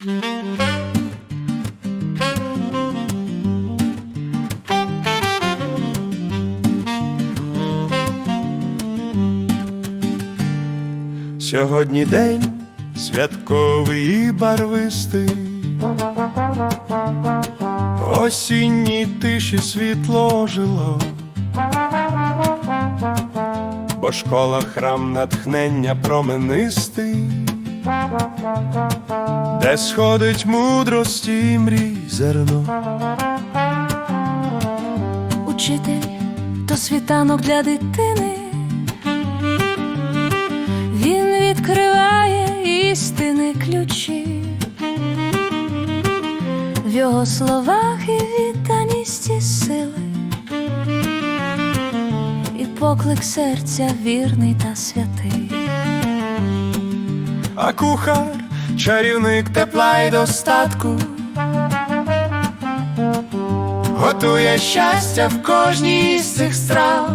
Сьогодні день святковий і барвистий, осінній тиші світло жило, бо школа храм натхнення променистий, де сходить мудрості мрій зерно. Учитель то світанок для дитини. Він відкриває істини ключі. В його словах і відданість і сили, і поклик серця вірний та святий. А кухар, чарівник тепла й достатку, готує щастя в кожній з цих страв.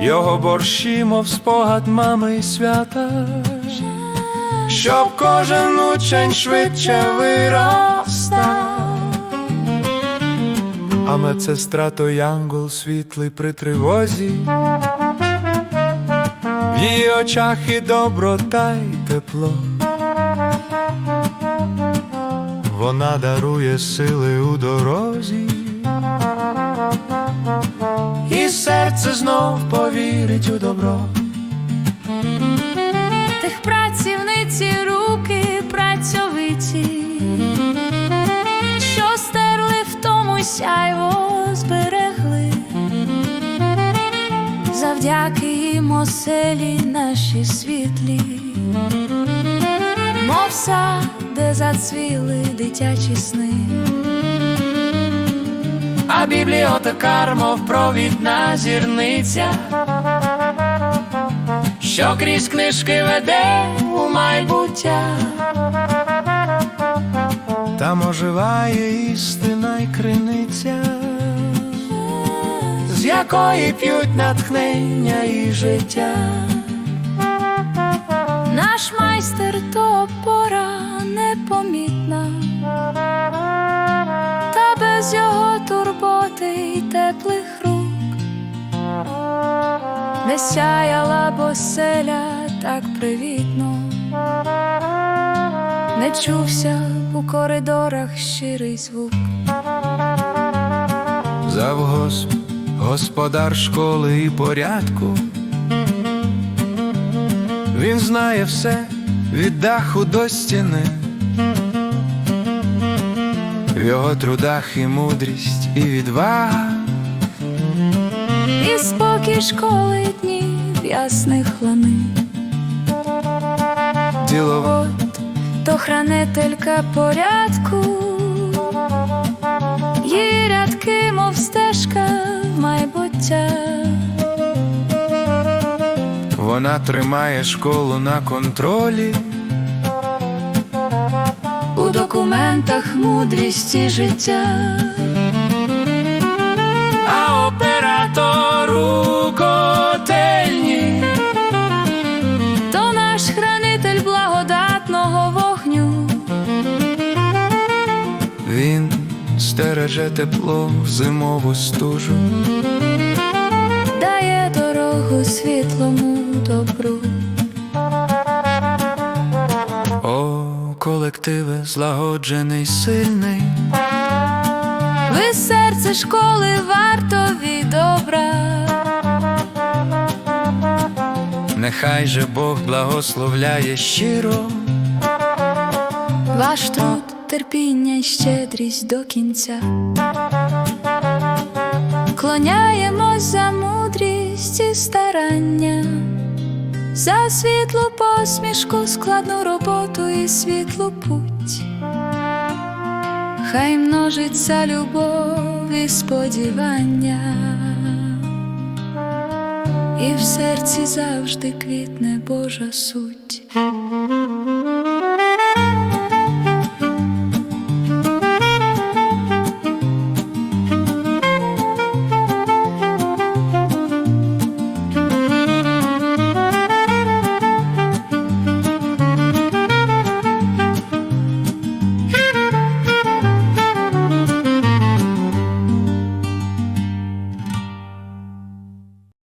Його борщі, мов спогад мами і свята, щоб кожен учень швидше виростав. А медсестра то янгол світлий при тривозі. В її очах і доброта й тепло. Вона дарує сили у дорозі, і серце знов повірить у добро. Тих працівниці руки працьовиті, оселі наші світлі, мов сад, де зацвіли дитячі сни. А бібліотекар, мов провідна зірниця, що крізь книжки веде у майбуття. Там оживає істина й криниця, якої п'ють натхнення і життя. Наш майстер то опора непомітна, та без його турботи й теплих рук не сяяла б оселя так привітно, не чувся у коридорах щирий звук. Завгосп, господар школи і порядку. Він знає все від даху до стіни. В його трудах і мудрість, і відвага. І спокій школи днів ясних лани. Ділово От то хранителька порядку, її рядки, мов стежка в майбуття. вона тримає школу на контролі. У документах мудрість і життя. Стереже тепло в зимову стужу. дає дорогу світлому добру. О, колективе злагоджений, сильний. Ви серце школи вартові добра. Нехай же Бог благословляє щиро. Ваш труд, терпіння й щедрість до кінця. Клоняємось за мудрість і старання, за світлу посмішку, складну роботу і світлу путь. Хай множиться любов і сподівання, і в серці завжди квітне Божа суть.